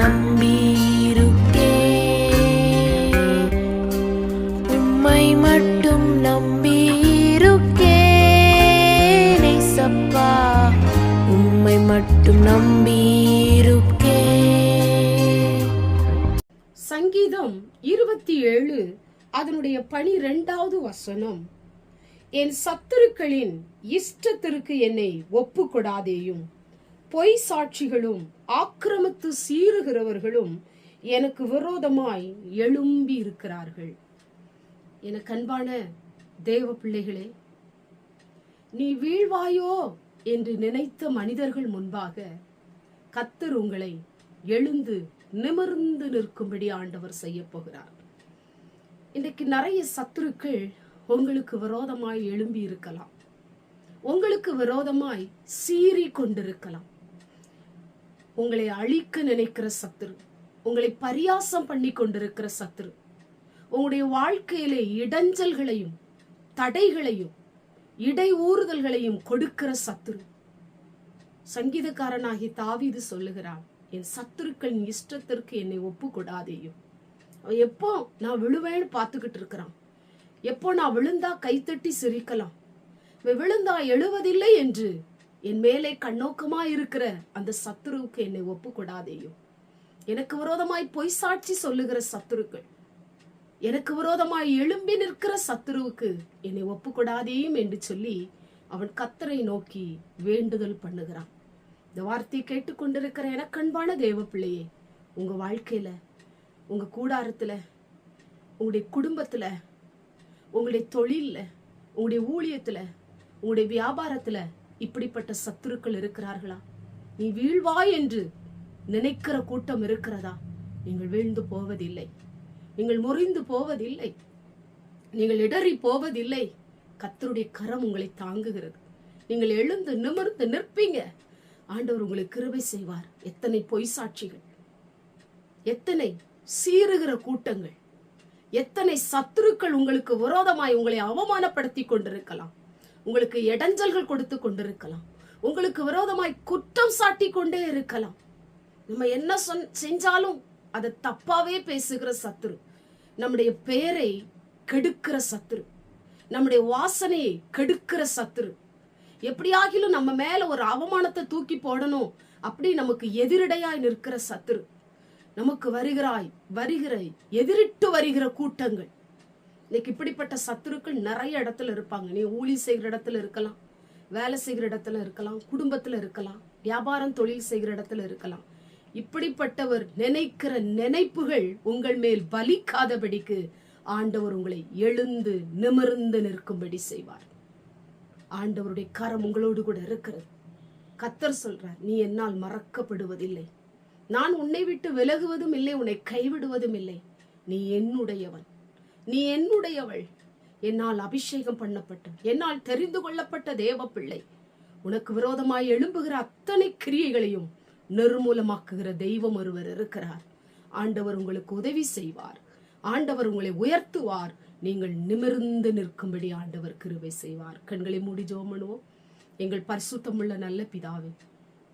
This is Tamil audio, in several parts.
நம்பியிருக்கே. உம்மை மட்டும் நம்பியிருக்கே. சப்பா உம்மை மட்டும் நம்பியிருக்கே. சங்கீதம் இருபத்தி ஏழு அதனுடைய பனிரெண்டாவது வசனம். என் சத்துருக்களின் இஷ்டத்திற்கு என்னை ஒப்புக்கொடாதேயும். பொய் சாட்சிகளும் ஆக்கிரமித்து சீறுகிறவர்களும் எனக்கு விரோதமாய் எழும்பி இருக்கிறார்கள். என கண்பான தேவ பிள்ளைகளே நீ வீழ்வாயோ என்று நினைத்த மனிதர்கள் முன்பாக கத்தர் உங்களை எழுந்து நிமிர்ந்து நிற்கும்படி ஆண்டவர் செய்ய போகிறார். இன்றைக்கு நிறைய சத்துருக்கள் உங்களுக்கு விரோதமாய் எழும்பி இருக்கலாம். உங்களுக்கு விரோதமாய் சீறி கொண்டிருக்கலாம். உங்களை அழிக்க நினைக்கிற சத்துரு உங்களை பரியாசம் பண்ணி கொண்டிருக்கிற சத்துரு உங்களுடைய வாழ்க்கையிலே இடைஞ்சல்களையும் தடைகளையும் இடையூறுதல்களையும் கொடுக்கிற சத்துரு. சங்கீதக்காரனாகி தாவிது சொல்லுகிறான் என் சத்துருக்களின் இஷ்டத்திற்கு என்னை ஒப்பு கொடாதேயும் அவன் எப்போ நான் விழுவேன்னு பார்த்துக்கிட்டு இருக்கிறான். எப்போ நான் விழுந்தா கைத்தட்டி சிரிக்கலாம். இவன் விழுந்தா எழுவதில்லை என்று என் மேலே கண்ணோக்கமா இருக்கிற அந்த சத்துருவுக்கு என்னை ஒப்பு எனக்கு விரோதமாய் பொய் சாட்சி சொல்லுகிற சத்துருக்கள் எனக்கு விரோதமாய் எழும்பி நிற்கிற சத்துருவுக்கு என்னை ஒப்பு என்று சொல்லி அவன் கத்தரை நோக்கி வேண்டுதல் பண்ணுகிறான். இந்த வார்த்தையை கேட்டுக்கொண்டிருக்கிற எனக்கண்பான தேவ பிள்ளையே உங்க வாழ்க்கையில உங்க கூடாரத்துல உங்களுடைய குடும்பத்துல உங்களுடைய தொழிலில் உங்களுடைய ஊழியத்துல உங்களுடைய வியாபாரத்துல இப்படிப்பட்ட சத்துருக்கள் இருக்கிறார்களா? நீ வீழ்வாய் என்று நினைக்கிற கூட்டம் இருக்கிறதா? நீங்கள் வீழ்ந்து போவதில்லை. நீங்கள் முறிந்து போவதில்லை. நீங்கள் இடறி போவதில்லை. கத்தருடைய கரம் உங்களை தாங்குகிறது. நீங்கள் எழுந்து நிமிர்ந்து நிற்பீங்க. ஆண்டவர் உங்களுக்கு கிருபை செய்வார். எத்தனை பொய் சாட்சிகள். எத்தனை சீறுகிற கூட்டங்கள். எத்தனை சத்துருக்கள் உங்களுக்கு விரோதமாய் உங்களை அவமானப்படுத்தி கொண்டிருக்கலாம். உங்களுக்கு இடைஞ்சல்கள் கொடுத்து கொண்டிருக்கலாம். உங்களுக்கு விரோதமாய் குற்றம் சாட்டி கொண்டே இருக்கலாம். நம்ம என்ன சொன் செஞ்சாலும் அதை தப்பாவே பேசுகிற சத்துரு. நம்முடைய பெயரை கெடுக்கிற சத்துரு. நம்முடைய வாசனையை கெடுக்கிற சத்துரு. எப்படியாகிலும் நம்ம மேல ஒரு அவமானத்தை தூக்கி போடணும். அப்படி நமக்கு எதிரடையாய் நிற்கிற சத்துரு. நமக்கு வருகிறாய் வருகிற எதிரிட்டு வருகிற கூட்டங்கள். இன்னைக்கு இப்படிப்பட்ட சத்துருக்கள் நிறைய இடத்துல இருப்பாங்க. நீ ஊழி செய்கிற இடத்துல இருக்கலாம் வேலை செய்கிற இடத்துல இருக்கலாம் குடும்பத்துல இருக்கலாம் வியாபாரம் தொழில் செய்கிற இடத்துல இருக்கலாம். இப்படிப்பட்டவர் நினைக்கிற நினைப்புகள் உங்கள் மேல் பலிக்காதபடிக்கு ஆண்டவர் உங்களை எழுந்து நிமிர்ந்து நிற்கும்படி செய்வார். ஆண்டவருடைய கரம் உங்களோடு கூட இருக்கிறது. கத்தர் சொல்றார் நீ என்னால் மறக்கப்படுவதில்லை. நான் உன்னை விட்டு விலகுவதும் இல்லை உன்னை கைவிடுவதும் இல்லை. நீ என்னுடையவன். நீ என்னுடையவள். என்னால் அபிஷேகம் பண்ணப்பட்ட என்னால் தெரிந்து கொள்ளப்பட்ட தேவ பிள்ளை உனக்கு விரோதமாய் எழும்புகிற அத்தனை கிரியைகளையும் நிர்மூலமாக்குகிற தெய்வம் ஒருவர் இருக்கிறார். ஆண்டவர் உங்களுக்கு உதவி செய்வார். ஆண்டவர் உங்களை உயர்த்துவார். நீங்கள் நிமிர்ந்து நிற்கும்படி ஆண்டவர் கிருவை செய்வார். கண்களை மூடி ஜெபம் பண்ணுவோம். எங்கள் பரிசுத்தமுள்ள நல்ல பிதாவே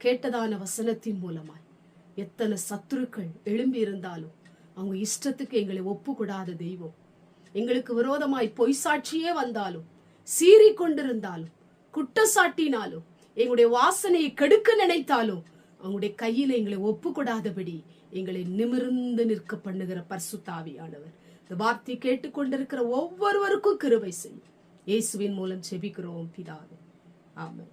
கேட்டதான வசனத்தின் மூலமாய் எத்தனை சத்துருக்கள் எழும்பி இருந்தாலும் அவங்க இஷ்டத்துக்கு எங்களை ஒப்பு கூடாத தெய்வம். எங்களுக்கு விரோதமாய் பொய் சாட்சியே வந்தாலும் சீறி கொண்டிருந்தாலும் குற்றச்சாட்டினாலும் எங்களுடைய வாசனையை கெடுக்க நினைத்தாலும் அவங்களுடைய கையில எங்களை ஒப்புக்கூடாதபடி எங்களை நிமிர்ந்து நிற்க பண்ணுகிற பர்சுத்தாவியானவர். இந்த வார்த்தை கேட்டுக்கொண்டிருக்கிற ஒவ்வொருவருக்கும் கிருபை செய்யும். இயேசுவின் மூலம் செபிக்கிறோம் பிதாவே. ஆமாம்